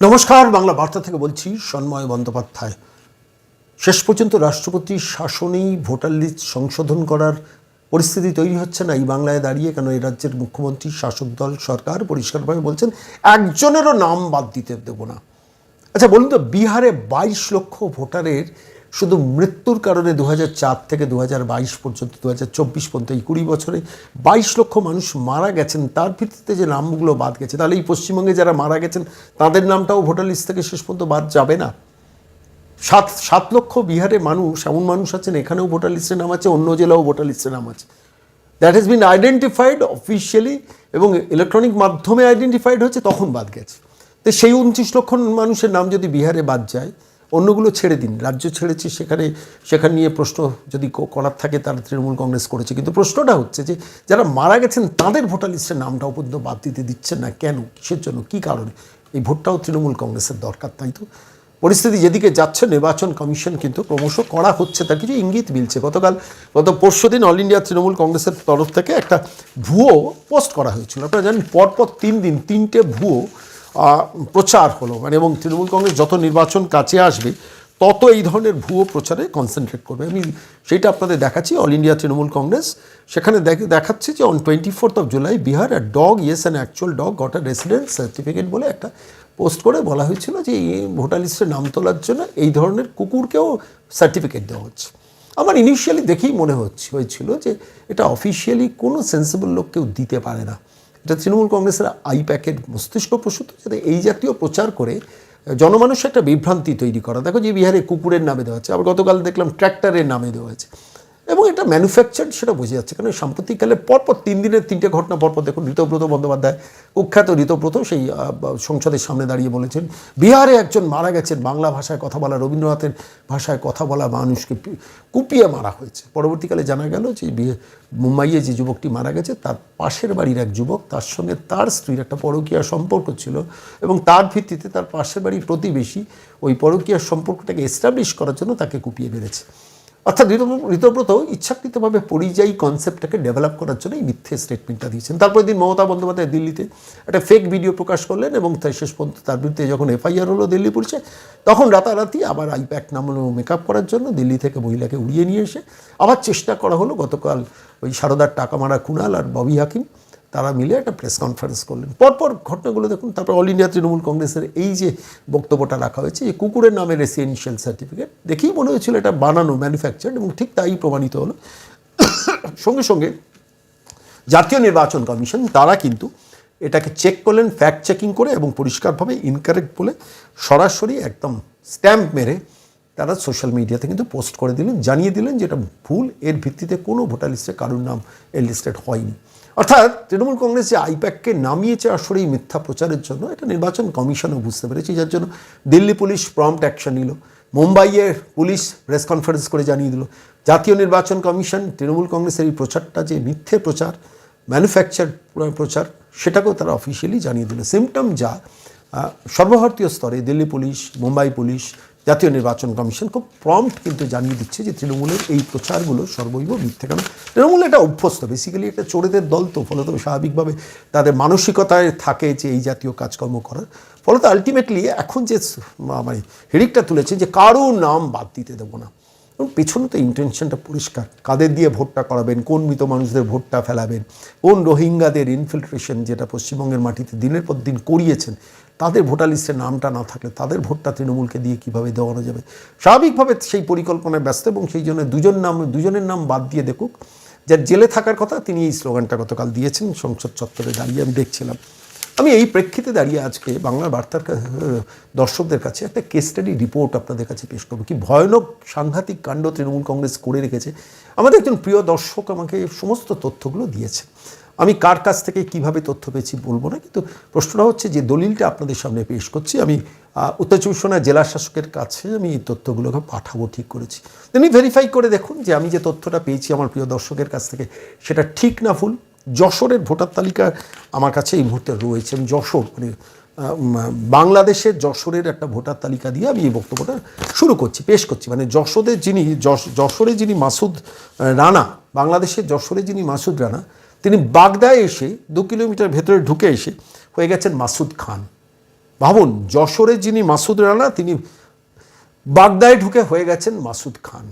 নমস্কার, বাংলা বার্তা থেকে বলছি সন্ময় বন্দ্যোপাধ্যায়। শেষ পর্যন্ত রাষ্ট্রপতি শাসনেই ভোটার লিস্ট সংশোধন করার পরিস্থিতি তৈরি হচ্ছে না। এই বাংলায় দাঁড়িয়ে কেন এই রাজ্যের মুখ্যমন্ত্রী, শাসক দল, সরকার পরিষ্কারভাবে বলছেন, একজনেরও নাম বাদ দিতে দেব না। আচ্ছা বলুন তো, বিহারে বাইশ লক্ষ ভোটারের শুধু মৃত্যুর কারণে দু থেকে দু হাজার বাইশ পর্যন্ত দু পর্যন্ত এই কুড়ি বছরে বাইশ লক্ষ মানুষ মারা গেছেন। তার ভিত্তিতে যে নামগুলো বাদ গেছে, তাহলে এই পশ্চিমবঙ্গে যারা মারা গেছেন, তাদের নামটাও ভোটার লিস্ট থেকে শেষ পর্যন্ত বাদ যাবে না। সাত সাত লক্ষ বিহারে মানুষ, এমন মানুষ আছেন, এখানেও ভোটার লিস্টে নাম আছে, অন্য জেলাও ভোটার লিস্টে নাম আছে। That has been identified officially এবং ইলেকট্রনিক মাধ্যমে আইডেন্টিফাইড হচ্ছে তখন বাদ গেছে। তো সেই উনত্রিশ লক্ষ মানুষের নাম যদি বিহারে বাদ যায় অন্যগুলো ছেড়ে দিন, রাজ্য ছেড়েছে, সেখানে সেখানে নিয়ে প্রশ্ন যদি করার থাকে তারা তৃণমূল কংগ্রেস করেছে। কিন্তু প্রশ্নটা হচ্ছে যে, যারা মারা গেছেন তাদের ভোটার লিস্টের নামটাও পর্যন্ত বাদ দিতে দিচ্ছেন না কেন? কিসের জন্য? কী কারণে? এই ভোটটাও তৃণমূল কংগ্রেসের দরকার, তাই তো? পরিস্থিতি যেদিকে যাচ্ছে, নির্বাচন কমিশন কিন্তু ক্রমশ করা হচ্ছে, তার কিছু ইঙ্গিত মিলছে। গতকাল, গত পরশু দিন অল ইন্ডিয়া তৃণমূল কংগ্রেসের তরফ থেকে একটা ভুয়ো পোস্ট করা হয়েছিল। আপনারা জানেন, পরপর তিন দিন, তিনটে ভুয়ো প্রচার হলো। মানে এবং তৃণমূল কংগ্রেস যত নির্বাচন কাছে আসবে, তত এই ধরনের ভুয়ো প্রচারে কনসেন্ট্রেট করবে। আমি সেইটা আপনাদের দেখাচ্ছি অল ইন্ডিয়া তৃণমূল কংগ্রেস। সেখানে দেখ- দেখাচ্ছে যে on twenty fourth of July Bihar a dog yes an actual dog got a resident certificate বলে একটা পোস্ট করে বলা হয়েছিল যে এই ভোটার লিস্টে নাম তোলার জন্য এই ধরনের কুকুরকেও সার্টিফিকেট দেওয়া হচ্ছে। আমার ইনিশিয়ালি দেখেই মনে হচ্ছে, হয়েছিল যে এটা অফিসিয়ালি কোনো সেন্সিবল লোক কেউ দিতে পারে না। এটা তৃণমূল কংগ্রেসের আই প্যাকেট মস্তিষ্ক প্রসূত, যাতে এই জাতীয় প্রচার করে জনমানুষের একটা বিভ্রান্তি তৈরি করা। দেখো যে বিহারে কুকুরের নামে দেওয়া হচ্ছে আবার গতকাল দেখলাম ট্র্যাক্টরের নামে দেওয়া হয়েছে এবং এটা ম্যানুফ্যাকচার্ড সেটা বোঝা যাচ্ছে। কারণ সাম্প্রতিককালে পরপর তিন দিনের তিনটে ঘটনা পরপর দেখুন ঋতব্রত বন্দ্যোপাধ্যায়, কুখ্যাত ঋতব্রত সেই সংসদের সামনে দাঁড়িয়ে বলেছেন, বিহারে একজন মারা গেছেন, বাংলা ভাষায় কথা বলা, রবীন্দ্রনাথের ভাষায় কথা বলা মানুষকে কুপিয়ে মারা হয়েছে। পরবর্তীকালে জানা গেল যে মুম্বাইয়ে যে যুবকটি মারা গেছে, তার পাশের বাড়ির এক যুবক, তার সঙ্গে তার স্ত্রীর একটা পরকীয়া সম্পর্ক ছিল এবং তার ভিত্তিতে তার পাশের বাড়ির প্রতিবেশী ওই পরকীয়া সম্পর্কটাকে এস্টাবলিশ করার জন্য তাকে কুপিয়ে মেরেছে। অর্থাৎ ঋত- ঋতব্রত ইচ্ছাকৃতভাবে পরিযায়ী কনসেপ্টটাকে ডেভেলপ করার জন্য এই মিথ্যে স্টেটমেন্টটা দিয়েছেন। তারপরে দিন মমতা বন্দ্যোপাধ্যায় দিল্লিতে একটা ফেক ভিডিও প্রকাশ করলেন এবং তাই শেষ পর্যন্ত তার বিরুদ্ধে যখন এফআইআর হলো দিল্লি পুলিশে, তখন রাতারাতি আবার আইপ্যাক নামানো মেকআপ করার জন্য দিল্লি থেকে মহিলাকে উড়িয়ে নিয়ে এসে আবার চেষ্টা করা হলো। গতকাল ওই সারদার টাকা মারা কুণাল আর ববি হাকিম তারা মিলে একটা প্রেস কনফারেন্স করলেন। পরপর ঘটনাগুলো দেখুন, তারপর অল ইন্ডিয়া তৃণমূল কংগ্রেসের এই যে বক্তব্যটা রাখা হয়েছে যে কুকুরের নামে রেসিডেন্সিয়াল সার্টিফিকেট দেখেই মনে হয়েছিল এটা বানানো ম্যানুফ্যাকচার এবং ঠিক তাই প্রমাণিত হলো। সঙ্গে সঙ্গে জাতীয় নির্বাচন কমিশন, তারা কিন্তু এটাকে চেক করলেন ফ্যাক্ট চেকিং করে এবং পরিষ্কারভাবে ইনকারেক্ট বলে সরাসরি একদম স্ট্যাম্প মেরে তারা সোশ্যাল মিডিয়াতে কিন্তু পোস্ট করে দিলেন, জানিয়ে দিলেন যে এটা ভুল, এর ভিত্তিতে কোনো ভোটার লিস্টে কারোর নাম এর লিস্টেড হয়নি। অর্থাৎ তৃণমূল কংগ্রেস যে আইপ্যাককে নামিয়েছে আসলে এই মিথ্যা প্রচারের জন্য, এটা নির্বাচন কমিশনও বুঝতে পেরেছে, যার জন্য দিল্লি পুলিশ প্রম্পট অ্যাকশন নিল মুম্বাইয়ের পুলিশ প্রেস কনফারেন্স করে জানিয়ে দিল, জাতীয় নির্বাচন কমিশন তৃণমূল কংগ্রেসের এই প্রচারটা যে মিথ্যে প্রচার ম্যানুফ্যাকচার প্রচার, সেটাকেও তারা অফিসিয়ালি জানিয়ে দিল। সিমটম যা সর্বভারতীয় স্তরে দিল্লি পুলিশ, মুম্বাই পুলিশ জাতীয় নির্বাচন কমিশন খুব প্রম্পট কিন্তু জানিয়ে দিচ্ছে যে তৃণমূলের এই প্রচারগুলো সর্বৈব মিথ্যে। কারণ তৃণমূল এটা অভ্যস্ত বেসিক্যালি এটা চোরেদের দল তো ফলত স্বাভাবিকভাবে তাদের মানসিকতায় থাকে যে এই জাতীয় কাজকর্ম করার। ফলত আলটিমেটলি এখন যে মানে হিড়িকটা তুলেছে যে কারও নাম বাদ দিতে দেবো না। এবং পেছনে তো ইন্টেনশনটা পরিষ্কার। কাদের দিয়ে ভোটটা করাবেন? কোন মৃত মানুষদের ভোটটা ফেলাবেন? কোন রোহিঙ্গাদের ইনফিল্ট্রেশন যেটা পশ্চিমবঙ্গের মাটিতে দিনের পর দিন করিয়েছেন? তাদের ভোটার লিস্টে নামটা না থাকলে তাদের ভোটটা তৃণমূলকে দিয়ে কীভাবে দেওয়ানো যাবে? স্বাভাবিকভাবে সেই পরিকল্পনায় ব্যস্ত এবং সেই জন্য দুজন নাম, দুজনের নাম বাদ দিয়ে দেখুক যার জেলে থাকার কথা তিনি এই স্লোগানটা গতকাল দিয়েছেন, সংসদ চত্বরে দাঁড়িয়ে আমি দেখছিলাম। আমি এই প্রেক্ষিতে দাঁড়িয়ে আজকে বাংলা বার্তার দর্শকদের কাছে একটা কেস স্টাডি রিপোর্ট আপনাদের কাছে পেশ করব। কি ভয়ানক সাংঘাতিক কাণ্ড তৃণমূল কংগ্রেস করে রেখেছে। আমাদের একজন প্রিয় দর্শক আমাকে সমস্ত তথ্যগুলো দিয়েছে। আমি কার কাছ থেকে কীভাবে তথ্য পেয়েছি বলব না, কিন্তু প্রশ্নটা হচ্ছে যে দলিলটা আপনাদের সামনে পেশ করছি। আমি উত্তর চব্বিশ পরগনার জেলা শাসকের কাছে আমি এই তথ্যগুলোকে পাঠাবো ঠিক করেছি। তিনি ভেরিফাই করে দেখুন যে আমি যে তথ্যটা পেয়েছি আমার প্রিয় দর্শকের কাছ থেকে, সেটা ঠিক না ভুল। যশোরের ভোটার তালিকা আমার কাছে এই মুহূর্তে রয়েছে। আমি যশোর মানে বাংলাদেশের যশোরের একটা ভোটার তালিকা দিয়ে আমি এই বক্তব্যটা শুরু করছি, পেশ করছি। মানে যশোরের যিনি, যশ- যশোরে যিনি মাসুদ রানা, বাংলাদেশের যশোরে যিনি মাসুদ রানা তিনি বাগদায় এসে দু কিলোমিটার ভেতরে ঢুকে এসে হয়ে গেছেন মাসুদ খান। ভাবুন, যশোরে যিনি মাসুদ রানা, তিনি বাগদায় ঢুকে হয়ে গেছেন মাসুদ খান।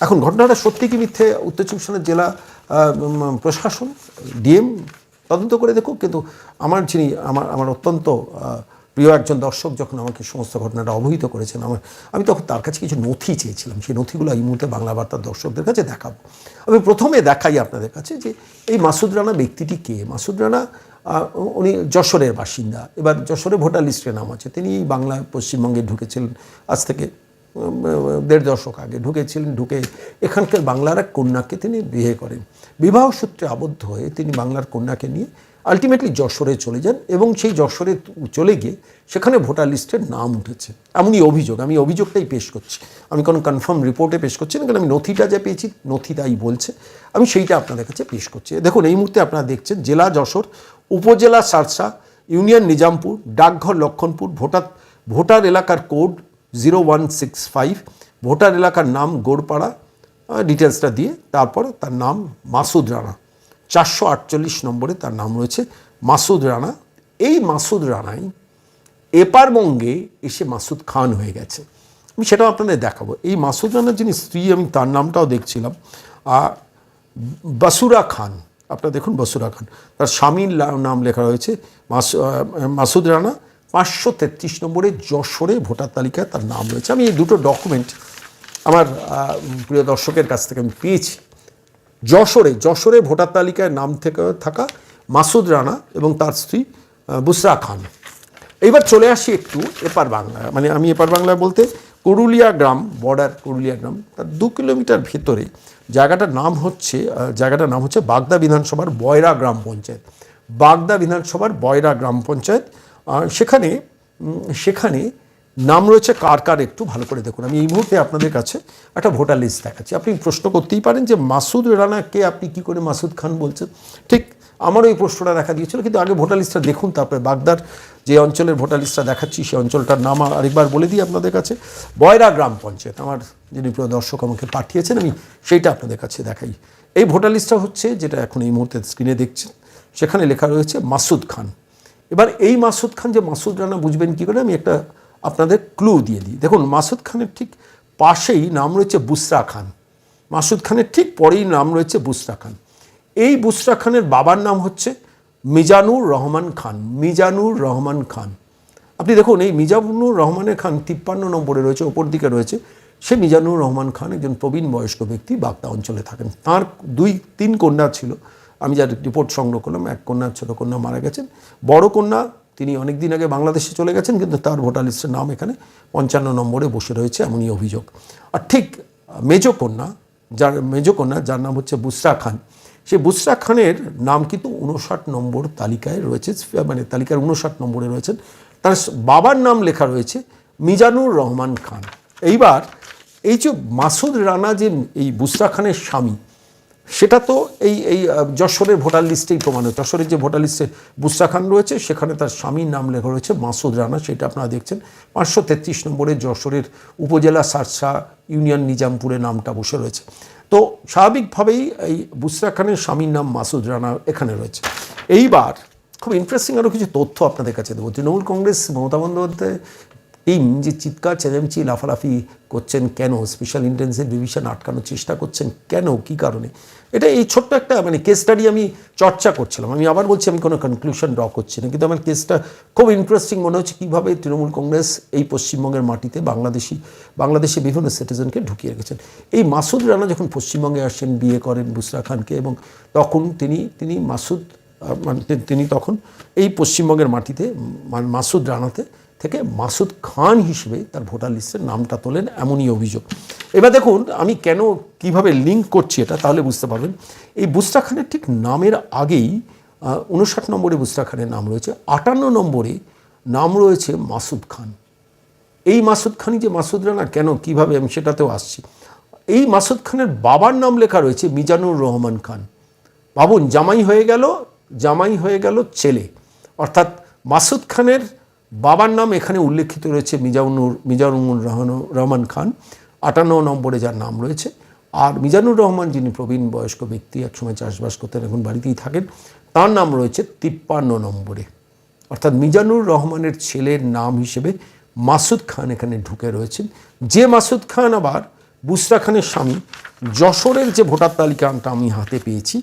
এখন ঘটনাটা সত্যি কি মিথ্যে? উত্তর চব্বিশ জেলা প্রশাসন, ডিএম, তদন্ত করে দেখুক। কিন্তু আমার যিনি, আমার আমার অত্যন্ত প্রিয় একজন দর্শক যখন আমাকে সমস্ত ঘটনাটা অবহিত করেছেন, আমার আমি তখন তার কাছে কিছু নথি চেয়েছিলাম। সেই নথিগুলো এই মুহূর্তে বাংলা বার্তার দর্শকদের কাছে দেখাবো। আমি প্রথমে দেখাই আপনাদের কাছে যে এই মাসুদ রানা ব্যক্তিটি কে? মাসুদ রানা উনি যশোরের বাসিন্দা। এবার যশোরে ভোটার লিস্টে নাম আছে। তিনি বাংলা পশ্চিমবঙ্গে ঢুকেছিলেন আজ থেকে দেড় দশক আগে ঢুকেছিলেন, ঢুকে এখানকার বাংলার এক কন্যাকে তিনি বিয়ে করেন। বিবাহ সূত্রে আবদ্ধ হয়ে তিনি বাংলার কন্যাকে নিয়ে আলটিমেটলি যশোরে চলে যান এবং সেই যশোরে চলে গিয়ে সেখানে ভোটার লিস্টের নাম উঠেছে। এমনই অভিযোগ, আমি অভিযোগটাই পেশ করছি। আমি কোনো কনফার্ম রিপোর্টে পেশ করছি না, কারণ আমি নথিটা যা পেয়েছি, নথি তাই বলছে। আমি সেইটা আপনাদের কাছে পেশ করছি। দেখুন, এই মুহূর্তে আপনারা দেখছেন জেলা যশোর, উপজেলা সারসা, ইউনিয়ন নিজামপুর, ডাকঘর লক্ষণপুর, ভোটার ভোটার এলাকার code zero one six five voter এলাকার নাম গোড়পাড়া ডিটেলসটা দিয়ে তারপর তার নাম মাসুদ রানা। চারশো আটচল্লিশ নম্বরে তার নাম রয়েছে মাসুদ রানা। এই মাসুদ রানাই এপারবঙ্গে এসে মাসুদ খান হয়ে গেছে। আমি সেটাও আপনাদের দেখাবো। এই মাসুদ রানার যিনি স্ত্রী, আমি তার নামটাও দেখছিলাম। আর বাসুরা খান, আপনারা দেখুন বসুরা খান। তার স্বামীর নাম লেখা রয়েছে মাসু- মাসুদ রানা। পাঁচশো তেত্রিশ নম্বরে যশোরে ভোটার তালিকায় তার নাম রয়েছে। আমি এই দুটো ডকুমেন্ট আমার প্রিয় দর্শকের কাছ থেকে আমি পেয়েছি। যশোরে যশোরে ভোটার তালিকায় নাম থেকে থাকা মাসুদ রানা এবং তার স্ত্রী বুসরা খান। এইবার চলে আসি একটু এপার বাংলা মানে আমি এপার বাংলায় বলতে করুলিয়া গ্রাম, বর্ডার করুলিয়া গ্রাম, তার দু কিলোমিটার ভেতরে। জায়গাটার নাম হচ্ছে জায়গাটার নাম হচ্ছে বাগদা বিধানসভার বয়রা গ্রাম পঞ্চায়েত। বাগদা বিধানসভার বয়রা গ্রাম পঞ্চায়েত সেখানে সেখানে নাম রয়েছে কার কার একটু ভালো করে দেখুন। আমি এই মুহূর্তে আপনাদের কাছে একটা ভোটার লিস্ট দেখাচ্ছি। আপনি প্রশ্ন করতেই পারেন যে মাসুদ রানাকে আপনি কি করে মাসুদ খান বলছেন? ঠিক আমারও এই প্রশ্নটা দেখা দিয়েছিল, কিন্তু আগে ভোটার লিস্টটা দেখুন, তারপরে বাগদার যে অঞ্চলের ভোটার লিস্টটা দেখাচ্ছি, সেই অঞ্চলটার নাম আরেকবার বলে দিই আপনাদের কাছে। বয়রা গ্রাম পঞ্চায়েত, আমার যিনি প্রিয় দর্শক আমাকে পাঠিয়েছেন, আমি সেইটা আপনাদের কাছে দেখাই। এই ভোটার লিস্টটা হচ্ছে, যেটা এখন এই মুহূর্তে স্ক্রিনে দেখছেন, সেখানে লেখা রয়েছে মাসুদ খান। এবার এই মাসুদ খান যে মাসুদ রানা বুঝবেন কী করে, আমি একটা আপনাদের ক্লু দিয়ে দিই। দেখুন, মাসুদ খানের ঠিক পাশেই নাম রয়েছে বুসরা খান। মাসুদ খানের ঠিক পরেই নাম রয়েছে বুসরা খান। এই বুসরা খানের বাবার নাম হচ্ছে মিজানুর রহমান খান, মিজানুর রহমান খান। আপনি দেখুন, এই মিজানুর রহমানের খান তিপ্পান্ন নম্বরে রয়েছে, ওপর দিকে রয়েছে। সে মিজানুর রহমান খান একজন প্রবীণ বয়স্ক ব্যক্তি বাগদা অঞ্চলে থাকেন। তার দুই, তিন কন্যা ছিল। আমি যার রিপোর্ট সংগ্রহ করলাম, এক কন্যা, ছোট কন্যা মারা গেছেন। বড় কন্যা, তিনি অনেক দিন আগে বাংলাদেশে চলে গেছেন, কিন্তু তার ভোটার লিস্টের নাম এখানে পঞ্চান্ন নম্বরে বসে রয়েছে এমনই অভিযোগ। আর ঠিক মেজ কন্যা, যার মেজ কন্যা, যার নাম হচ্ছে বুসরা খান সেই বুসরা খানের নাম কিন্তু উনষাট নম্বর তালিকায় রয়েছে মানে তালিকার উনষাট নম্বরে রয়েছেন। তার বাবার নাম লেখা রয়েছে মিজানুর রহমান খান। এইবার এই যে মাসুদ রানা যে এই বুসরা খানের স্বামী সেটা তো এই এই যশোরের ভোটার লিস্টেই প্রমাণ হয় যশোরের যে ভোটার লিস্টে বুসরা খান রয়েছে, সেখানে তার স্বামীর নাম লেখা রয়েছে, মাসুদ রানা, সেটা আপনারা দেখছেন। পাঁচশো তেত্রিশ নম্বরে যশোরের উপজেলা সারসা ইউনিয়ন নিজামপুরে নামটা বসে রয়েছে। তো স্বাভাবিকভাবেই এই বুসরা খানের স্বামীর নাম মাসুদ রানা এখানে রয়েছে। এইবার খুব ইন্টারেস্টিং আরও কিছু তথ্য আপনাদের কাছে দেবো। তৃণমূল কংগ্রেস, মমতা বন্দ্যোপাধ্যায় টিম যে চিৎকার, চেঁচামেচি, লাফালাফি করছেন কেন? স্পেশাল ইন্টেন্সিভ ডিভিশন আটকানোর চেষ্টা করছেন কেন? কি কারণে? এটা এই ছোট্ট একটা মানে কেস স্টাডি আমি চর্চা করছিলাম। আমি আবার বলছি, আমি কোনো কনক্লুশন ড্র করছি না। কিন্তু আমার কেসটা খুব ইন্টারেস্টিং মনে হচ্ছে কীভাবে তৃণমূল কংগ্রেস এই পশ্চিমবঙ্গের মাটিতে বাংলাদেশি, বাংলাদেশে বিভিন্ন সিটিজেনকে ঢুকিয়ে রেখেছেন। এই মাসুদ রানা যখন পশ্চিমবঙ্গে আসেন, বিয়ে করেন বুসরা খানকে এবং তখন তিনি তিনি মাসুদ মানে তিনি তখন এই পশ্চিমবঙ্গের মাটিতে মানে মাসুদ রানাতে থেকে মাসুদ খান হিসেবে তার ভোটার লিস্টের নামটা তোলেন এমনই অভিযোগ। এবার দেখুন, আমি কেন কীভাবে লিঙ্ক করছি এটা তাহলে বুঝতে পারবেন। এই বুসরা খানের ঠিক নামের আগেই উনষাট নম্বরে বুসরা খানের নাম রয়েছে, আটান্ন নম্বরে নাম রয়েছে মাসুদ খান। এই মাসুদ খানই যে মাসুদ রানা কেন, কীভাবে আমি সেটাতেও আসছি। এই মাসুদ খানের বাবার নাম লেখা রয়েছে মিজানুর রহমান খান। ভাবুন জামাই হয়ে গেল, জামাই হয়ে গেল ছেলে। অর্থাৎ মাসুদ খানের বাবার নাম এখানে উল্লেখিত রয়েছে মিজানুর মিজানুর রহমান- খান। আটান্ন নম্বরে যার নাম রয়েছে। আর মিজানুর রহমান যিনি প্রবীণ বয়স্ক ব্যক্তি, একসময় চাষবাস করতেন, এখন বাড়িতেই থাকেন, তার নাম রয়েছে তিপ্পান্ন নম্বরে। অর্থাৎ মিজানুর রহমানের ছেলের নাম হিসেবে মাসুদ খান এখানে ঢুকে রয়েছেন। যে মাসুদ খান আবার বুসরা খানের স্বামী যশোরের যে ভোটার তালিকাটা আমি হাতে পেয়েছি,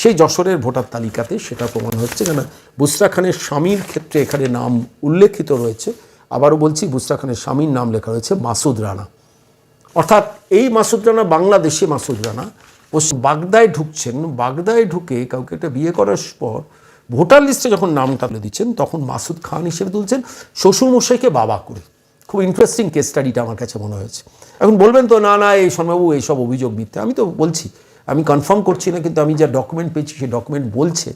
সেই যশোরের ভোটার তালিকাতে সেটা প্রমাণ হচ্ছে। কেন বুসরা খানের স্বামীর ক্ষেত্রে এখানে নাম উল্লেখিত রয়েছে। আবারও বলছি বুসরা খানের স্বামীর নাম লেখা রয়েছে মাসুদ রানা। অর্থাৎ এই মাসুদ রানা বাংলাদেশে মাসুদ রানা। পশ্চিম বাগদায় ঢুকছেন। বাগদায় ঢুকে কাউকে একটা বিয়ে করার পর ভোটার লিস্টে যখন নামটা দিচ্ছেন, তখন মাসুদ খান হিসেবে তুলছেন, শ্বশুরমশাইকে বাবা করে। খুব ইন্টারেস্টিং কেস স্টাডিটা আমার কাছে মনে হয়েছে। এখন বলবেন তো, না না, এই শর্মাবু এইসব অভিযোগ মিথ্যে। আমি তো বলছি, আমি কনফার্ম করছি না, কিন্তু আমি যা ডকুমেন্ট পেয়েছি, সেই ডকুমেন্ট বলছে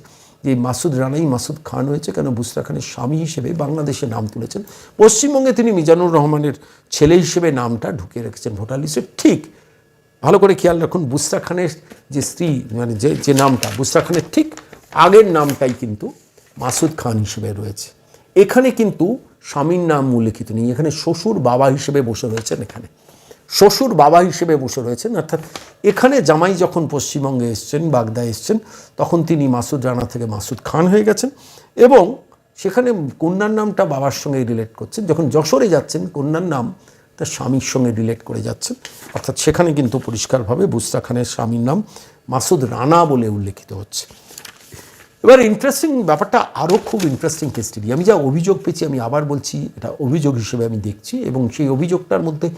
যে মাসুদ রানাই, মাসুদ খান হয়েছে কেন? বুসরা খানের স্বামী হিসেবে বাংলাদেশে নাম তুলেছেন। পশ্চিমবঙ্গে তিনি মিজানুর রহমানের ছেলে হিসেবে নামটা ঢুকিয়ে রেখেছেন ভোটার লিস্টে। ঠিক, ভালো করে খেয়াল রাখুন, বুসরা খানের যে স্ত্রী মানে যে যে নামটা, বুসরা খানের ঠিক আগের নামটাই কিন্তু মাসুদ খান হিসেবে রয়েছে। এখানে কিন্তু স্বামীর নাম উল্লেখিত নেই। এখানে শ্বশুর বাবা হিসেবে বসে রয়েছেন এখানে। শ্বশুর বাবা হিসেবে বসে রয়েছেন, অর্থাৎ এখানে জামাই যখন পশ্চিমবঙ্গে এসছেন, বাগদায় এসছেন, তখন তিনি মাসুদ রানা থেকে মাসুদ খান হয়ে গেছেন এবং সেখানে কন্যার নামটা বাবার সঙ্গে রিলেট করছেন। যখন যশোরে যাচ্ছেন, কন্যার নাম তার স্বামীর সঙ্গে রিলেট করে যাচ্ছেন। অর্থাৎ সেখানে কিন্তু পরিষ্কারভাবে বুস্তা খানের স্বামীর নাম মাসুদ রানা বলে উল্লেখিত হচ্ছে। এবার ইন্টারেস্টিং ব্যাপারটা আরও খুব ইন্টারেস্টিং কেসটি আমি যা অভিযোগ পেয়েছি, আমি আবার বলছি, এটা অভিযোগ হিসেবে আমি দেখছি এবং সেই অভিযোগটার মধ্যে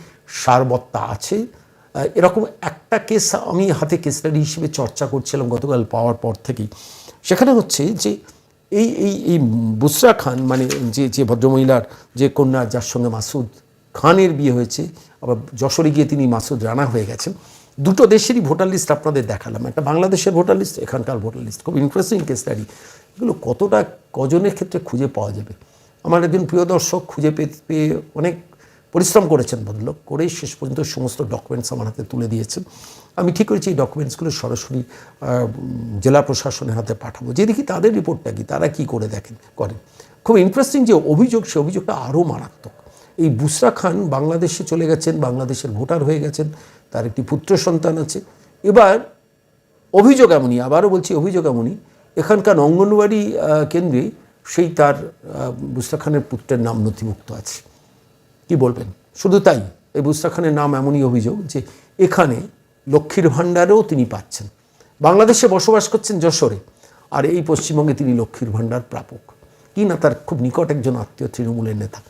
সারবত্তা আছে। এরকম একটা কেস আমি হাতে কেস স্টাডি হিসেবে চর্চা করছিলাম গতকাল পাওয়ার পর থেকেই। সেখানে হচ্ছে যে এই এই এই বুসরা খান মানে যে যে ভদ্রমহিলার, যে কন্যা, যার সঙ্গে মাসুদ খানের বিয়ে হয়েছে, আবার যশোরে গিয়ে তিনি মাসুদ রানা হয়ে গেছেন দুটো দেশেরই ভোটার লিস্ট আপনাদের দেখালাম। একটা বাংলাদেশের ভোটার লিস্ট, এখানকার ভোটার লিস্ট। খুব ইন্টারেস্টিং কেস স্টাডি এগুলো কতটা কজনের ক্ষেত্রে খুঁজে পাওয়া যাবে? আমার একজন প্রিয় দর্শক খুঁজে পেয়ে অনেক পরিশ্রম করেছেন ভদ্রলোক করে শেষ পর্যন্ত সমস্ত ডকুমেন্টস আমার হাতে তুলে দিয়েছেন। আমি ঠিক করেছি এই ডকুমেন্টসগুলো সরাসরি জেলা প্রশাসনের হাতে পাঠাবো। যে দেখি তাদের রিপোর্টটা কি, তারা কি করে দেখেন, করেন। খুব ইন্টারেস্টিং যে অভিযোগ, সে অভিযোগটা আরও মারাত্মক। এই বুসরা খান বাংলাদেশে চলে গেছেন, বাংলাদেশের ভোটার হয়ে গেছেন। তার একটি পুত্র সন্তান আছে। এবার অভিযোগ এমনই, আবারও বলছি অভিযোগ এমনই, এখানকার অঙ্গনওয়াড়ি কেন্দ্রে সেই তার বুসরা খানের পুত্রের নাম নথিভুক্ত আছে। কি বলবেন? শুধু তাই, এই বুসরা খানের নাম এমনই অভিযোগ যে এখানে লক্ষ্মীর ভাণ্ডারেও তিনি পাচ্ছেন। বাংলাদেশে বসবাস করছেন যশোরে, আর এই পশ্চিমবঙ্গে তিনি লক্ষ্মীর ভাণ্ডার প্রাপক। কি না, তার খুব নিকট একজন আত্মীয় তৃণমূলের নেতা।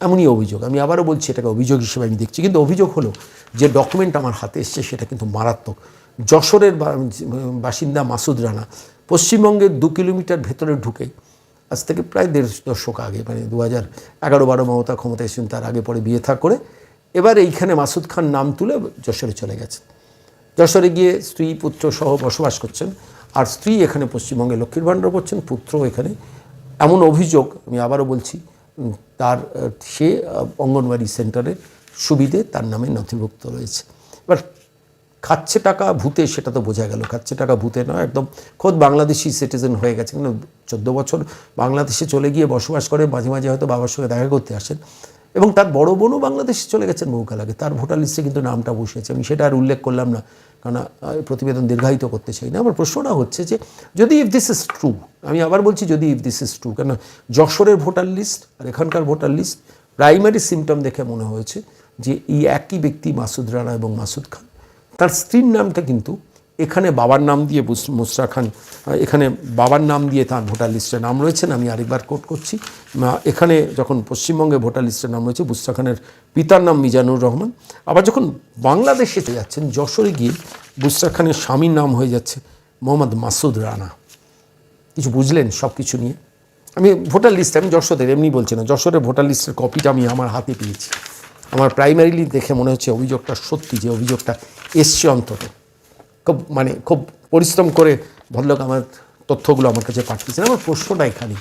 এমনই অভিযোগ। আমি আবারও বলছি, এটাকে অভিযোগ হিসেবে আমি দেখছি। কিন্তু অভিযোগ হলো যে ডকুমেন্ট আমার হাতে এসছে, সেটা কিন্তু মারাত্মক। যশোরের বাসিন্দা মাসুদ রানা পশ্চিমবঙ্গের দু কিলোমিটার ভেতরে ঢুকে, আজ থেকে প্রায় দেড় দশক আগে মানে দু হাজার এগারো বারো মমতা ক্ষমতা এসেছেন, তার আগে পরে বিয়ে থা করে, এবার এইখানে মাসুদ খান নাম তুলে যশোরে চলে গেছে যশোরে গিয়ে স্ত্রী, পুত্র সহ বসবাস করছেন, আর স্ত্রী এখানে পশ্চিমবঙ্গে লক্ষ্মীর ভাণ্ডার করছেন পুত্র এখানে। এমন অভিযোগ, আমি আবারও বলছি তার সে অঙ্গনওয়াড়ি সেন্টারের সুবিধে তার নামে নথিভুক্ত রয়েছে। এবার খাচ্ছে টাকা ভূতে, সেটা তো বোঝা গেল। খাচ্ছে টাকা ভূতে নয়, একদম খোদ বাংলাদেশি সিটিজেন হয়ে গেছে। কিন্তু চোদ্দ বছর বাংলাদেশে চলে গিয়ে বসবাস করে, মাঝে মাঝে হয়তো বাবার সঙ্গে দেখা করতে আসেন। এবং তার বড় বোনও বাংলাদেশে চলে গেছেন বহুকাল আগে। তার ভোটার লিস্টে কিন্তু নামটা বসেছে আমি সেটা আর উল্লেখ করলাম না কারণ প্রতিবেদন দীর্ঘায়িত করতে চাই না। আমার প্রশ্নটা হচ্ছে যে, যদি ইফ দিস ইজ ট্রু আমি আবার বলছি যদি ইফ দিস ইজ ট্রু কেন যশোরের ভোটার লিস্ট আর এখানকার ভোটার লিস্ট প্রাইমারি সিমটম দেখে মনে হয়েছে যে এই একই ব্যক্তি মাসুদ রানা এবং মাসুদ খান, তার স্ত্রীর নামটা কিন্তু এখানে বাবার নাম দিয়ে মুসরা খান এখানে বাবার নাম দিয়ে তার ভোটার লিস্টে নাম রয়েছেন, আমি আরেকবার কোট করছি। এখানে যখন পশ্চিমবঙ্গে ভোটার লিস্টে নাম রয়েছে বুসরা খানের পিতার নাম মিজানুর রহমান। আবার যখন বাংলাদেশে যাচ্ছেন, যশোরে গিয়ে বুসরা খানের স্বামীর নাম হয়ে যাচ্ছে মোহাম্মদ মাসুদ রানা। কিছু বুঝলেন সব কিছু নিয়ে? আমি ভোটার লিস্ট, আমি যশোরের, এমনি বলছি না, যশোরের ভোটার লিস্টের কপিটা আমি আমার হাতে পেয়েছি। আমার প্রাইমারিলি দেখে মনে হচ্ছে অভিযোগটা সত্যি যে অভিযোগটা এসছে অন্তত। খুব মানে খুব পরিশ্রম করে ভদ্রলোক আমার তথ্যগুলো আমার কাছে পাঠিয়েছেন। আমার প্রশ্নটা এখানে,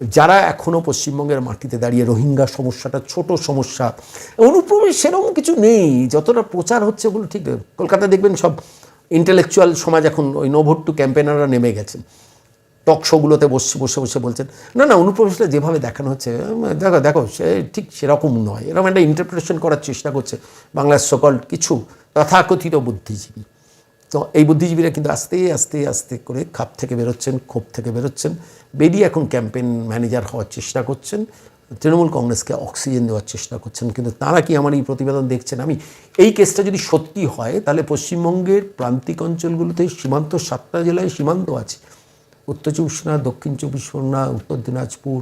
যারা এখনও পশ্চিমবঙ্গের মাটিতে দাঁড়িয়ে রোহিঙ্গা সমস্যাটা, ছোট সমস্যা, অনুপ্রবেশ সেরকম কিছু নেই, যতটা প্রচার হচ্ছে ওগুলো ঠিক কলকাতায় দেখবেন সব ইন্টেলেকচুয়াল সমাজ এখন ওই নো ভোট টু ক্যাম্পেনাররা নেমে গেছেন টক শোগুলোতে বসে বসে বসে বলছেন, না না, অনুপ্রবেশটা যেভাবে দেখানো হচ্ছে, দেখো দেখো, সে ঠিক সেরকম নয়। এরকম একটা ইন্টারপ্রিটেশন করার চেষ্টা করছে বাংলার সকল কিছু তথাকথিত বুদ্ধিজীবী। তো এই বুদ্ধিজীবীরা কিন্তু আস্তে আস্তে আস্তে করে খাপ থেকে বেরোচ্ছেন, ক্ষোভ থেকে বেরোচ্ছেন। বেরিয়ে এখন ক্যাম্পেইন ম্যানেজার হওয়ার চেষ্টা করছেন। তৃণমূল কংগ্রেসকে অক্সিজেন দেওয়ার চেষ্টা করছেন। কিন্তু তারা কি আমার এই প্রতিবেদন দেখছেন? আমি এই কেসটা যদি সত্যি হয়, তাহলে পশ্চিমবঙ্গের প্রান্তিক অঞ্চলগুলোতে সীমান্ত সাতটা জেলায় সীমান্ত আছে। উত্তর চব্বিশ দক্ষিণ চব্বিশ পরগনা, উত্তর দিনাজপুর,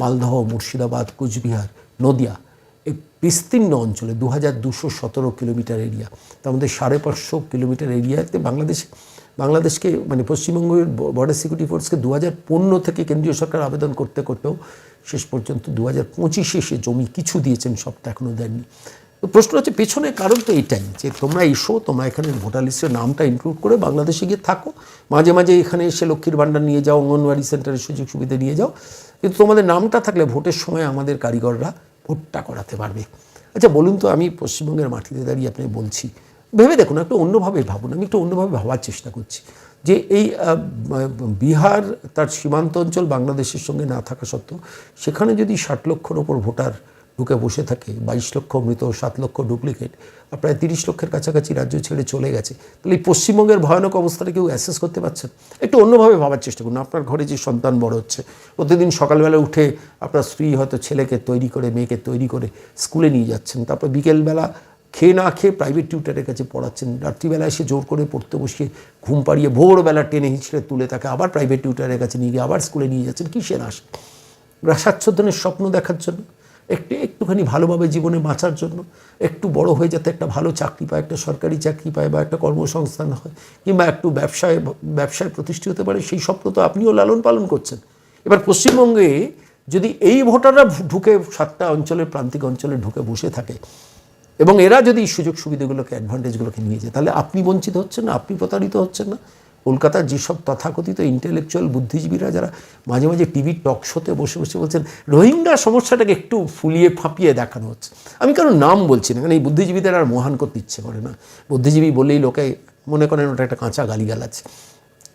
মালদহ, মুর্শিদাবাদ, কুচবিহার, নদিয়া। এই বিস্তীর্ণ অঞ্চলে দু হাজার দুশো সতেরো কিলোমিটার এরিয়া, তার মধ্যে সাড়ে পাঁচশো কিলোমিটার এরিয়াতে বাংলাদেশ, বাংলাদেশকে মানে পশ্চিমবঙ্গের বর্ডার সিকিউরিটি ফোর্সকে দু হাজার পনেরো থেকে কেন্দ্রীয় সরকার আবেদন করতে করতেও শেষ পর্যন্ত দু হাজার পঁচিশে সে জমি কিছু দিয়েছেন, সবটা এখনও দেননি। তো প্রশ্ন হচ্ছে পেছনে কারণ তো এটাই, যে তোমরা এসো, তোমরা এখানে ভোটার লিস্টের নামটা ইনক্লুড করে বাংলাদেশে গিয়ে থাকো, মাঝে মাঝে এখানে এসে লক্ষ্মীর ভাণ্ডার নিয়ে যাও, অঙ্গনওয়াড়ি সেন্টারের সুযোগ সুবিধা নিয়ে যাও, কিন্তু তোমাদের নামটা থাকলে ভোটের সময় আমাদের কারিগররা ভোটটা করাতে পারবে। আচ্ছা বলুন তো, আমি পশ্চিমবঙ্গের মাটিতে দাঁড়িয়ে আপনি বলছি, ভেবে দেখুন, একটু অন্যভাবে ভাবুন, আমি একটু অন্যভাবে ভাবার চেষ্টা করছি যে এই বিহার তার সীমান্ত অঞ্চল বাংলাদেশের সঙ্গে না থাকা সত্ত্বেও সেখানে যদি ষাট লক্ষর ওপর ভোটার ঢুকে বসে থাকে, বাইশ লক্ষ মৃত, সাত লক্ষ ডুপ্লিকেট, আর প্রায় তিরিশ লক্ষের কাছাকাছি রাজ্য ছেড়ে চলে গেছে। তাহলে এই পশ্চিমবঙ্গের ভয়ানক অবস্থাটা কেউ অ্যাসেস করতে পারছেন একটু অন্যভাবে ভাবার চেষ্টা করুন। আপনার ঘরে যে সন্তান বড় হচ্ছে, প্রতিদিন সকালবেলা উঠে আপনার স্ত্রী হয়তো ছেলেকে তৈরি করে, মেয়েকে তৈরি করে স্কুলে নিয়ে যাচ্ছেন, তারপর বিকেলবেলা খেয়ে না খেয়ে প্রাইভেট টিউটারের কাছে পড়াচ্ছেন, রাত্রিবেলা এসে জোর করে পড়তে বসিয়ে ঘুম পাড়িয়ে ভোরবেলা টেনে হিঁচড়ে তুলে তাকে আবার প্রাইভেট টিউটারের কাছে নিয়ে গিয়ে আবার স্কুলে নিয়ে যাচ্ছেন, কিসের আশা? স্বাচ্ছন্দ্যের স্বপ্ন দেখার জন্য। একটু একটুখানি ভালোভাবে জীবনে বাঁচার জন্য, একটু বড় হয়ে যাতে একটা ভালো চাকরি পায়, একটা সরকারি চাকরি পায় বা একটা কর্মসংস্থান হয়, কিংবা একটু ব্যবসায় ব্যবসায় প্রতিষ্ঠিত হতে পারে, সেই স্বপ্ন তো আপনিও লালন পালন করছেন। এবার পশ্চিমবঙ্গে যদি এই ভোটাররা ঢুকে সাতটা অঞ্চলের প্রান্তিক অঞ্চলে ঢুকে বসে থাকে, এবং এরা যদি সুযোগ সুবিধাগুলোকে অ্যাডভান্টেজগুলোকে নিয়ে যায়, তাহলে আপনি বঞ্চিত হচ্ছেন না, আপনি প্রতারিত হচ্ছেন না। কলকাতার যেসব তথাকথিত ইন্টেলেকচুয়াল বুদ্ধিজীবীরা যারা মাঝে মাঝে টিভির টক শোতে বসে বসে বলছেন, রোহিঙ্গা সমস্যাটাকে একটু ফুলিয়ে ফাঁপিয়ে দেখানো হচ্ছে। আমি কারও নাম বলছি না, কারণ এই বুদ্ধিজীবীদের আর মহান করতে ইচ্ছে করে না। বুদ্ধিজীবী বলেই লোকে মনে করেন ওটা একটা কাঁচা গালিগালাজ।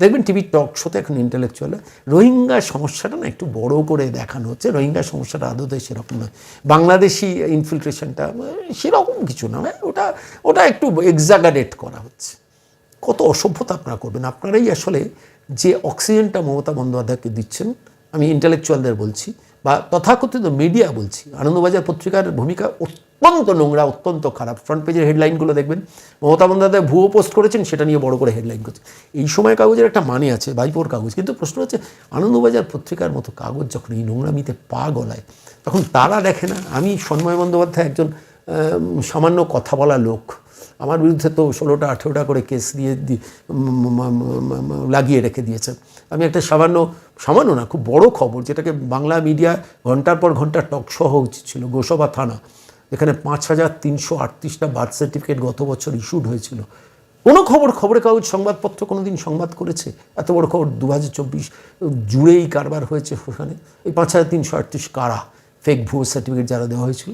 দেখবেন টিভির টক শোতে এখন ইন্টেলেকচুয়াল রোহিঙ্গা সমস্যাটা না একটু বড় করে দেখানো হচ্ছে। রোহিঙ্গা সমস্যাটা আদতে সেরকম নয়। বাংলাদেশি ইনফিলট্রেশনটা সেরকম কিছু না। ওটা ওটা একটু এক্সাগারেট করা হচ্ছে। কত অসভ্যতা আপনারা করবেন। আপনারাই আসলে যে অক্সিজেনটা মমতা বন্দ্যোপাধ্যায়কে দিচ্ছেন, আমি ইন্টেলেকচুয়ালদের বলছি বা তথাকথিত মিডিয়া বলছি, আনন্দবাজার পত্রিকার ভূমিকা অত্যন্ত নোংরা, অত্যন্ত খারাপ। ফ্রন্ট পেজের হেডলাইনগুলো দেখবেন, মমতা বন্দ্যোপাধ্যায় ভুয়ো পোস্ট করেছেন, সেটা নিয়ে বড় করে হেডলাইন করছে। এই সময় কাগজের একটা মানে আছে বাইপোর কাগজ, কিন্তু প্রশ্ন হচ্ছে আনন্দবাজার পত্রিকার মতো কাগজ যখন এই নোংরামিতে পা গলায়, তখন তারা দেখে না? আমি সন্ময় বন্দ্যোপাধ্যায় একজন সামান্য কথা বলা লোক আমার বিরুদ্ধে তো ষোলোটা, আঠেরোটা করে কেস দিয়ে লাগিয়ে রেখে দিয়েছেন আমি একটা সামান্য সামান্য না, খুব বড় খবর, যেটাকে বাংলা মিডিয়া ঘণ্টার পর ঘণ্টা টক শো হওয়া উচিত ছিল, গোসবা থানা। এখানে পাঁচ হাজার তিনশো আটত্রিশটা বার্থ সার্টিফিকেট গত বছর ইস্যুড হয়েছিল। কোনো খবর, খবরের কাগজ, সংবাদপত্র কোনো দিন সংবাদ করেছে? এত বড় খবর দু হাজার চব্বিশ জুড়েই কারবার হয়েছে ওখানে। এই পাঁচ হাজার তিনশো আটত্রিশ কারা? ফেক ভুয়ো সার্টিফিকেট যারা দেওয়া হয়েছিল?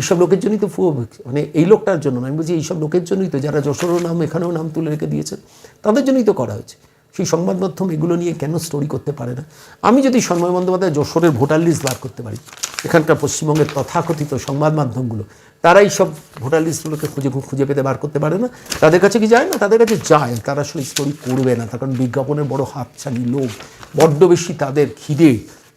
এইসব লোকের জন্যই তো ভুয়ো মানে এই লোকটার জন্য আমি বলছি, এইসব লোকের জন্যই তো। যারা যশোরের নাম, এখানেও নাম তুলে রেখে দিয়েছেন তাদের জন্যই তো করা হয়েছে। সেই সংবাদ মাধ্যম এগুলো নিয়ে কেন স্টোরি করতে পারে না? আমি যদি সন্ময় বন্দ্যোপাধ্যায় যশোরের ভোটার লিস্ট বার করতে পারি, এখানকার পশ্চিমবঙ্গের তথাকথিত সংবাদ মাধ্যমগুলো তারাই সব ভোটার লিস্টগুলোকে খুঁজে খুঁজে পেতে বার করতে পারে না? তাদের কাছে কি যায় না? তাদের কাছে যায়। তারা আসলে স্টোরি করবে না। তার কারণ বিজ্ঞাপনের বড় হাতছানি লোক বড্ড বেশি তাদের খিদে।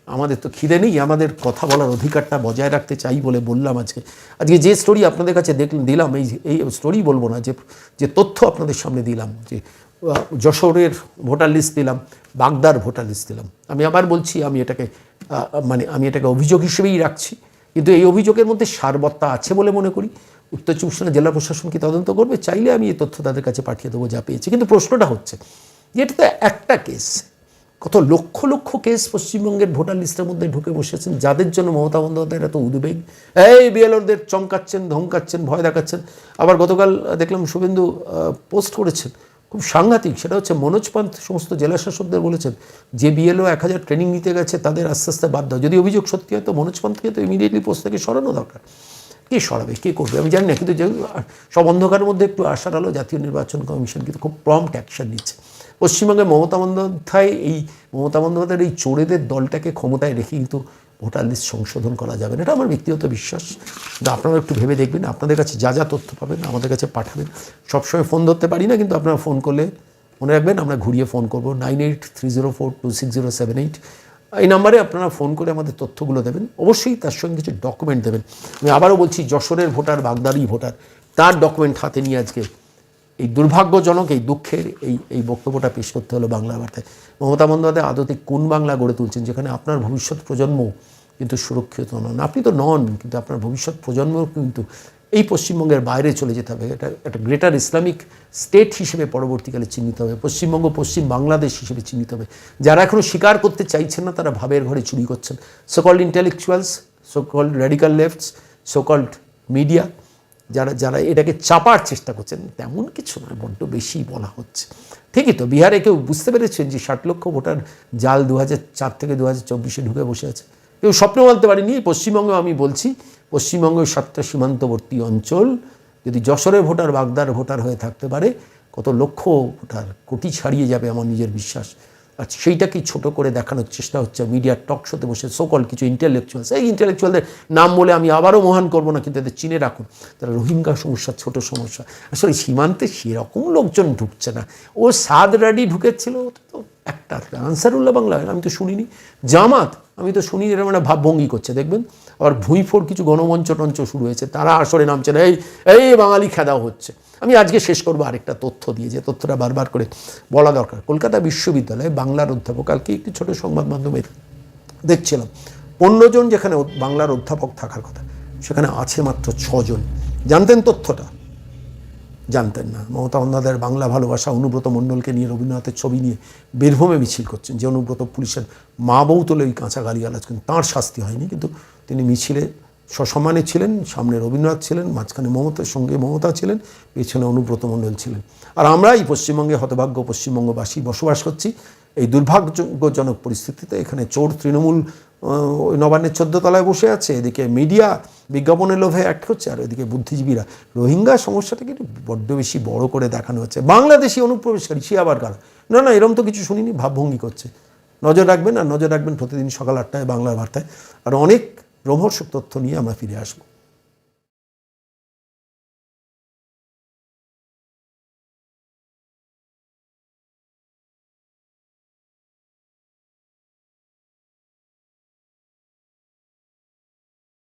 আমাদের তো খিদে নেই, আমাদের কথা বলার অধিকারটা বজায় রাখতে চাই বলে বললাম আজকে। আজকে যে স্টোরি আপনাদের কাছে দেখলাম দিলাম, এই এই স্টোরি বলব না, যে যে তথ্য আপনাদের সামনে দিলাম, যে যশোরের ভোটার লিস্ট দিলাম, বাগদার ভোটার লিস্ট দিলাম। আমি আবার বলছি, আমি এটাকে মানে আমি এটাকে অভিযোগ হিসেবেই রাখছি। কিন্তু এই অভিযোগের মধ্যে সারবত্তা আছে বলে মনে করি। উত্তর চব্বিশ জেলা প্রশাসন কি তদন্ত করবে? চাইলে আমি এই তথ্য তাদের কাছে পাঠিয়ে দেবো যা পেয়েছি। কিন্তু প্রশ্নটা হচ্ছে যে এটা তো একটা কেস কত লক্ষ লক্ষ কেস পশ্চিমবঙ্গের ভোটার লিস্টের মধ্যে ঢুকে বসেছেন, যাদের জন্য মমতা বন্দ্যোপাধ্যায়ের এত উদ্বেগ? এই বিএলওদের চমকাচ্ছেন, ধমকাচ্ছেন, ভয় দেখাচ্ছেন। আবার গতকাল দেখলাম শুভেন্দু পোস্ট করেছেন, খুব সাংঘাতিক, সেটা হচ্ছে মনোজ পান্ত, সমস্ত জেলা শাসকদের বলেছেন, যে বিএলও এক হাজার ট্রেনিং নিতে গেছে, তাদের আস্তে আস্তে বাদ দাও। যদি অভিযোগ সত্যি হয়, তো মনোজ পান্তকে তো ইমিডিয়েটলি পোস্ট থেকে সরানো দরকার। কে সরাবে, কে করবে, আমি জানি না, কিন্তু সব অন্ধকারের মধ্যে একটু আশার আলো জাতীয় নির্বাচন কমিশন কিন্তু খুব প্রম্পট অ্যাকশন নিচ্ছে। পশ্চিমবঙ্গে মমতা বন্দ্যোপাধ্যায় এই মমতা বন্দ্যোপাধ্যায়ের এই চোরেদের দলটাকে ক্ষমতায় রেখে কিন্তু ভোটার লিস্ট সংশোধন করা যাবে না। এটা আমার ব্যক্তিগত বিশ্বাস। আপনারা একটু ভেবে দেখবেন, আপনাদের কাছে যা যা তথ্য পাবেন আমাদের কাছে পাঠাবেন। সবসময় ফোন ধরতে পারি না, কিন্তু আপনারা ফোন করলে মনে রাখবেন, আমরা ঘুরিয়ে ফোন করব। Nine eight three zero four two six zero seven eight এই নাম্বারে আপনারা ফোন করে আমাদের তথ্যগুলো দেবেন। অবশ্যই তার সঙ্গে কিছু ডকুমেন্ট দেবেন। আমি আবারও বলছি, যশোরের ভোটার বাগদারি ভোটার, তার ডকুমেন্ট হাতে নিয়ে আজকে এই দুর্ভাগ্যজনক এই দুঃখের এই এই বক্তব্যটা পেশ করতে হলো বাংলা বার্তায়। মমতা বন্দ্যোপাধ্যায় আদতে কোন বাংলা গড়ে তুলছেন? যেখানে আপনার ভবিষ্যৎ প্রজন্ম কিন্তু সুরক্ষিত নন। আপনি তো নন, কিন্তু আপনার ভবিষ্যৎ প্রজন্ম কিন্তু এই পশ্চিমবঙ্গের বাইরে চলে যেতে হবে। এটা একটা গ্রেটার ইসলামিক স্টেট হিসেবে পরবর্তীকালে চিহ্নিত হবে। পশ্চিমবঙ্গ পশ্চিম বাংলাদেশ হিসেবে চিহ্নিত হবে। যারা এখনও স্বীকার করতে চাইছেন না, তারা ভাবের ঘরে চুরি করছেন। So called intellectuals so called radical lefts so called media যারা যারা এটাকে চাপার চেষ্টা করছেন, তেমন কিছু নয়, বড্ড বেশি বলা হচ্ছে। ঠিকই তো, বিহারে কেউ বুঝতে পেরেছেন যে ষাট লক্ষ ভোটার জাল দু চার থেকে দু হাজার চব্বিশে ঢুকে বসে আছে। কেউ স্বপ্ন বলতে পারেনি, পশ্চিমবঙ্গে আমি বলছি পশ্চিমবঙ্গের সাতটা সীমান্তবর্তী অঞ্চল, যদি যশোরের ভোটার, বাগদার ভোটার হয়ে থাকতে পারে, কত লক্ষ ভোটার কোটি ছাড়িয়ে যাবে আমার নিজের বিশ্বাস। সেইটাকেই ছোট করে দেখানোর চেষ্টা হচ্ছে? মিডিয়ার টক শোতে বসে সকল কিছু ইন্টালেকচুয়ালস এই ইন্টেলেকচুয়ালদের নাম বলে আমি আবারও মহান করব না, কিন্তু এদের চিনে রাখুন, তারা রোহিঙ্গা সমস্যা, ছোট সমস্যা। আসলে সীমান্তে সেরকম লোকজন ঢুকছে না। ও সাদ রাডি ঢুকেছিল তো একটা আনসারুল্লাহ বাংলা আমি তো শুনিনি। জামাত আমি তো শুনি এরকম একটা ভাবভঙ্গি করছে, দেখবেন? আবার ভুঁইফোর কিছু গণমঞ্চ টঞ্চ শুরু হয়েছে, তারা আসরে নামছে না, এই এই বাঙালি খেদাও হচ্ছে। আমি আজকে শেষ করব আরেকটা তথ্য দিয়ে, যে তথ্যটা বারবার করে বলা দরকার। কলকাতা বিশ্ববিদ্যালয়ে বাংলার অধ্যাপক, কালকে একটি ছোট সংবাদ মাধ্যমে দেখছিলাম, পনেরো জন যেখানে বাংলার অধ্যাপক থাকার কথা, সেখানে আছে মাত্র ছজন। জানতেন তথ্যটা? জানতেন না। মমতা বন্দ্যোপাধ্যায়ের বাংলা ভালোবাসা অনুব্রত মণ্ডলকে নিয়ে রবীন্দ্রনাথের ছবি নিয়ে বীরভূমে মিছিল করছেন, যে অনুব্রত পুলিশের মা বউ তোলে ওই কাঁচা গালিগালাজ করেন তাঁর শাস্তি হয়নি, কিন্তু তিনি মিছিলে সসম্মানে ছিলেন, সামনে রবীন্দ্রনাথ ছিলেন, মাঝখানে মমতার সঙ্গে মমতা ছিলেন, পেছনে অনুব্রত মণ্ডল ছিলেন। আর আমরা এই পশ্চিমবঙ্গে হতভাগ্য পশ্চিমবঙ্গবাসী বসবাস করছি, এই দুর্ভাগ্যজনক পরিস্থিতিতে এখানে চোর, তৃণমূল ওই নবান্নের তলায় বসে আছে, এদিকে মিডিয়া বিজ্ঞাপনের লোভে এক হচ্ছে, আর এদিকে বুদ্ধিজীবীরা। রোহিঙ্গা সমস্যাটাকে একটু বড্ড বেশি বড় করে দেখানো হচ্ছে। বাংলাদেশি অনুপ্রবেশকারী সে আবার কারা? না না, এরম তো কিছু শুনিনি, ভাবভঙ্গি করছে। নজর রাখবেন, আর নজর রাখবেন প্রতিদিন সকাল আটটায় বাংলা বার্তায়। আর অনেক রোমহর্ষক তথ্য নিয়ে আমরা ফিরে আসব।